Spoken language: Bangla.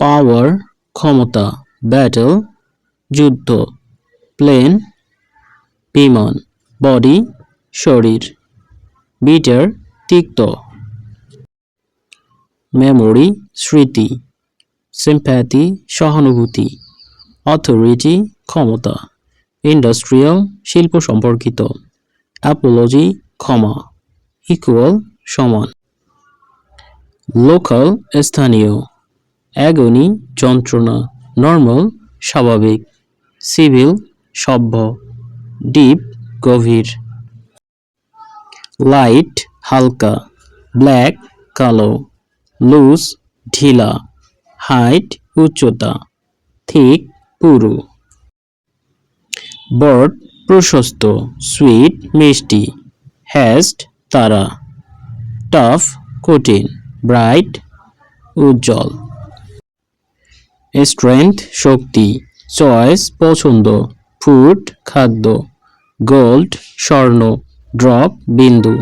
পাওয়ার ক্ষমতা ব্যাটল যুদ্ধ প্লেন বিমান বডি শরীর বিটার তিক্ত। মেমোরি স্মৃতি সিম্প্যাথি সহানুভূতি অথরিটি ক্ষমতা ইন্ডাস্ট্রিয়াল শিল্প সম্পর্কিত অ্যাপোলজি ক্ষমা ইকুয়াল সমান। লোকাল স্থানীয় অ্যাগনি যন্ত্রণা, নর্মাল, স্বাভাবিক, সিভিল, সভ্য, ডিপ, গভীর। লাইট, হালকা, ব্ল্যাক, কালো, লুজ, ঢিলা, হাইট, উচ্চতা, থিক, পুরু। বর্ড, প্রশস্ত, সুইট, মিষ্টি, হ্যাস্ট, তারা। টাফ, কঠিন, ব্রাইট, উজ্জ্বল। স্ট্রেংথ শক্তি চয়েস পছন্দ ফুড খাদ্য গোল্ড স্বর্ণ ড্রপ বিন্দু।